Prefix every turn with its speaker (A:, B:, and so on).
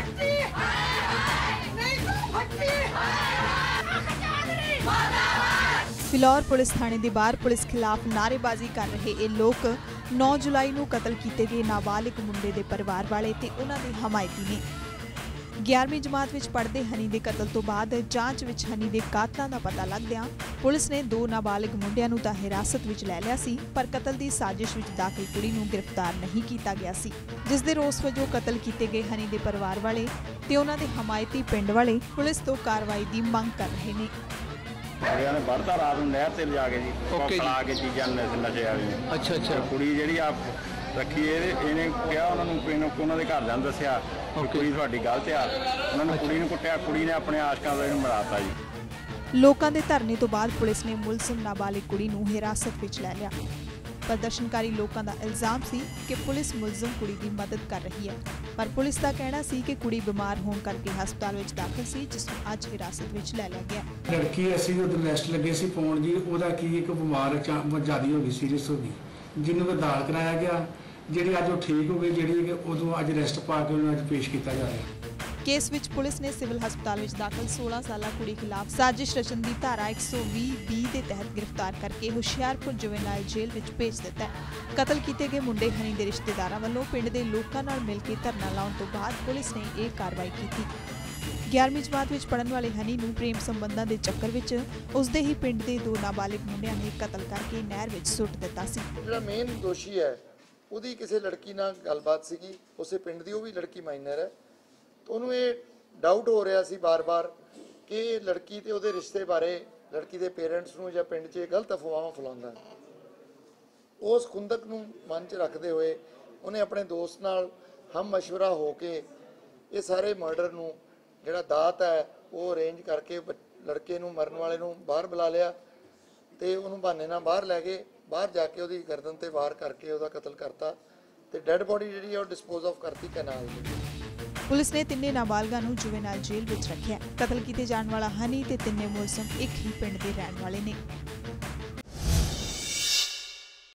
A: ਫੱਟੀ ਨਹੀਂ ਤੂੰ
B: ਫਿਲੌਰ ਪੁਲਿਸ ਥਾਣੇ ਦੇ ਬਾਹਰ ਪੁਲਿਸ ਖਿਲਾਫ ਨਾਅਰੇਬਾਜ਼ੀ ਕਰ ਰਹੇ ਇਹ ਲੋਕ 9 ਜੁਲਾਈ ਨੂੰ ਕਤਲ ਕੀਤੇ ਗਏ ਨਾਬਾਲਿਗ ਮੁੰਡੇ ਦੇ ਪਰਿਵਾਰ ਵਾਲੇ ਤੇ ਉਹਨਾਂ ਦੇ ਹਮਾਇਤੀ ਨੇ। 11ਵੀਂ ਜਮਾਤ ਵਿੱਚ ਪੜ੍ਹਦੇ ਹਨੀ ਦੇ ਕਤਲ ਤੋਂ ਬਾਅਦ ਜਾਂਚ ਵਿੱਚ ਹਨੀ ਦੇ ਕਾਤਲਾਂ ਦਾ ਪਤਾ ਲੱਗਦਿਆਂ ਪੁਲਿਸ ਨੇ ਦੋ ਨਾਬਾਲਿਗ ਮੁੰਡਿਆਂ ਨੂੰ ਤਾਂ ਹਿਰਾਸਤ ਵਿੱਚ ਲੈ ਲਿਆ ਸੀ ਪਰ ਕਤਲ ਦੀ ਸਾਜ਼ਿਸ਼ ਵਿੱਚ ਦਾਖਲ ਕੁੜੀ ਨੂੰ ਗ੍ਰਿਫਤਾਰ ਨਹੀਂ ਕੀਤਾ ਗਿਆ ਸੀ। ਜਿਸ ਦੇ ਰੋਸ ਵਜੋਂ ਕਤਲ ਕੀਤੇ ਗਏ ਹਨੀ ਦੇ ਪਰਿਵਾਰ ਵਾਲੇ ਤੇ ਉਹਨਾਂ ਦੇ ਹਮਾਇਤੀ ਪਿੰਡ ਵਾਲੇ ਪੁਲਿਸ ਤੋਂ ਕਾਰਵਾਈ ਦੀ ਮੰਗ ਕਰ ਰਹੇ ਨੇ।
C: ਕੁੜੀਆਂ ਨੇ ਵੜਦਾ ਰਾਤ ਨੂੰ ਨਹਿਰ ਤੇ ਲਿਜਾ ਕੇ ਜੀ
D: Okay ਜੀ।
C: ਖਲਾ ਕੇ ਚੀਜ਼ਾਂ ਨਸ਼ੇ ਵਾਲੀਆਂ।
D: ਅੱਛਾ ਅੱਛਾ।
C: ਕੁੜੀ ਜਿਹੜੀ ਆ ਰੱਖੀ ਇਹਦੇ ਇਹਨੇ ਕਿਹਾ ਉਹਨਾਂ ਨੂੰ ਕੋਈ ਨੂੰ ਉਹਨਾਂ ਦੇ ਘਰਦਿਆਂ ਨੂੰ ਦੱਸਿਆ ਕਿ। ਕੁੜੀ ਤੁਹਾਡੀ ਗਲਤ ਆ। ਉਹਨਾਂ ਨੇ ਕੁੜੀ ਨੂੰ ਕੁੱਟਿਆ ਕੁੜੀ ਨੇ ਆਪਣੇ ਆਸ਼ਕਾਂ ਦਾ ਇਹਨੂੰ ਮਰਾਤਾ ਜੀ।
B: ਲੋਕਾਂ ਦੇ ਧਰਨੇ ਤੋਂ ਬਾਅਦ ਪੁਲਿਸ ਨੇ ਮੁਲਜ਼ਮ ਨਾਬਾਲਿਗ ਕੁੜੀ ਨੂੰ ਹਿਰਾਸਤ ਵਿੱਚ ਲੈ ਲਿਆ। ਪ੍ਰਦਰਸ਼ਨਕਾਰੀ ਲੋਕਾਂ ਦਾ ਇਲਜ਼ਾਮ ਸੀ ਕਿ ਪੁਲਿਸ ਮੁਲਜ਼ਮ ਕੁੜੀ ਦੀ ਮਦਦ ਕਰ ਰਹੀ ਹੈ। ਪਰ ਪੁਲਿਸ ਦਾ ਕਹਿਣਾ ਸੀ ਕਿ ਕੁੜੀ ਬਿਮਾਰ ਹੋਣ ਕਰਕੇ ਹਸਪਤਾਲ ਵਿੱਚ ਦਾਖਲ ਸੀ ਜਿਸ ਨੂੰ ਅੱਜ ਹਿਰਾਸਤ ਵਿੱਚ ਲੈ ਲਿਆ ਗਿਆ।
E: ਲੜਕੀ ਅਸੀਂ ਉਦੋਂ ਰੈਸਟ ਲੱਗੇ ਸੀ ਪਾਉਣ ਜੀ ਉਹਦਾ ਕੀ ਇੱਕ ਬਿਮਾਰ ਜ਼ਿਆਦਾ ਹੋ ਗਈ ਸੀਰੀਅਸ ਹੋ ਗਈ? ਜਿਹਨੂੰ ਕਿ ਦਾਖਲ ਕਰਾਇਆ ਗਿਆ, ਜਿਹੜੀ ਅੱਜ ਉਹ ਠੀਕ ਹੋ ਗਈ, ਜਿਹੜੀ ਕਿ ਉਦੋਂ ਅੱਜ ਰੈਸਟ ਪਾ ਕੇ ਉਹਨੂੰ ਅੱਜ ਪੇਸ਼ ਕੀਤਾ ਜਾ ਰਿਹਾ।
B: ਕੇਸ ਵਿੱਚ ਪੁਲਿਸ ਨੇ ਸਿਵਲ ਹਸਪਤਾਲ ਵਿੱਚ ਦਾਖਲ 16 ਸਾਲਾ ਕੁੜੀ ਖਿਲਾਫ ਸਾਜ਼ਿਸ਼ ਰਚਨ ਦੀ ਧਾਰਾ 120 ਬੀ ਦੇ ਤਹਿਤ ਗ੍ਰਿਫਤਾਰ ਕਰਕੇ ਹੁਸ਼ਿਆਰਪੁਰ ਜੁਵੇਨਾਈਲ ਜੇਲ੍ਹ ਵਿੱਚ ਭੇਜ ਦਿੱਤਾ ਹੈ। ਕਤਲ ਕੀਤੇ ਗਏ ਮੁੰਡੇ ਹਨੀ ਦੇ ਰਿਸ਼ਤੇਦਾਰਾਂ ਵੱਲੋਂ ਪਿੰਡ ਦੇ ਲੋਕਾਂ ਨਾਲ ਮਿਲ ਕੇ ਧਰਨਾ ਲਾਉਣ ਤੋਂ ਬਾਅਦ ਪੁਲਿਸ ਨੇ ਇਹ ਕਾਰਵਾਈ ਕੀਤੀ। 11ਵੀਂ ਜਮਾਤ ਵਿੱਚ ਪੜਨ ਵਾਲੇ ਹਨੀ ਨੂੰ ਪ੍ਰੇਮ ਸੰਬੰਧਾਂ ਦੇ ਚੱਕਰ ਵਿੱਚ ਉਸਦੇ ਹੀ ਪਿੰਡ ਦੇ ਦੋ ਨਾਬਾਲਿਗ ਮੁੰਡਿਆਂ ਨੇ ਕਤਲ ਕਰਕੇ ਨਹਿਰ ਵਿੱਚ ਸੁੱਟ ਦਿੱਤਾ ਸੀ।
F: ਜਿਹੜਾ ਮੇਨ ਦੋਸ਼ੀ ਹੈ, ਉਹਦੀ ਕਿਸੇ ਲੜਕੀ ਨਾਲ ਗੱਲਬਾਤ ਸੀਗੀ, ਉਸੇ ਪਿੰਡ ਦੀ, ਉਹ ਵੀ ਲੜਕੀ ਮਾਈਨਰ ਹੈ। ਉਹਨੂੰ ਇਹ ਡਾਊਟ ਹੋ ਰਿਹਾ ਸੀ ਬਾਰ-ਬਾਰ ਕਿ ਲੜਕੀ ਤੇ ਉਹਦੇ ਰਿਸ਼ਤੇ ਬਾਰੇ ਲੜਕੀ ਦੇ ਪੇਰੈਂਟਸ ਨੂੰ ਜਾਂ ਪਿੰਡ 'ਚ ਗਲਤ ਅਫਵਾਹਾਂ ਫੈਲਾਉਂਦਾ ਉਸ ਖੁੰਦਕ ਨੂੰ ਮਨ 'ਚ ਰੱਖਦੇ ਹੋਏ ਉਹਨੇ ਆਪਣੇ ਦੋਸਤ ਨਾਲ ਹਮ ਮਸ਼ਵਰਾ ਹੋ ਕੇ ਇਹ ਸਾਰੇ ਮਰਡਰ ਨੂੰ ਜਿਹੜਾ ਦਾਤ ਹੈ, ਉਹ ਅਰੇਂਜ ਕਰਕੇ ਲੜਕੇ ਨੂੰ, ਮਰਨ ਵਾਲੇ ਨੂੰ ਬਾਹਰ ਬੁਲਾ ਲਿਆ ਤੇ ਉਹਨੂੰ ਬਹਾਨੇ ਨਾਲ ਬਾਹਰ ਲੈ ਗਏ। ਬਾਹਰ ਜਾ ਕੇ ਉਹਦੀ ਗਰਦਨ ਤੇ ਵਾਰ ਕਰਕੇ ਉਹਦਾ ਕਤਲ ਕਰਤਾ ਤੇ ਡੈੱਡ ਬੋਡੀ ਜਿਹੜੀ ਉਹ ਡਿਸਪੋਜ਼ ਆਫ ਕਰਤੀ ਕੈਨਾਲ ਦੇ
B: ਪੁਲਿਸ ਨੇ ਤਿੰਨੇ ਨਾਬਾਲਗਾਂ ਨੂੰ ਜੁਵੇਨਾਈਲ ਜੇਲ੍ਹ ਵਿੱਚ ਰੱਖਿਆ। ਕਤਲ ਕੀਤੇ ਜਾਣ ਵਾਲਾ ਹਨੀ ਤੇ ਤਿੰਨੇ ਮੁਲਜ਼ਮ ਇੱਕ ਹੀ ਪਿੰਡ ਦੇ ਰਹਿਣ ਵਾਲੇ ਨੇ।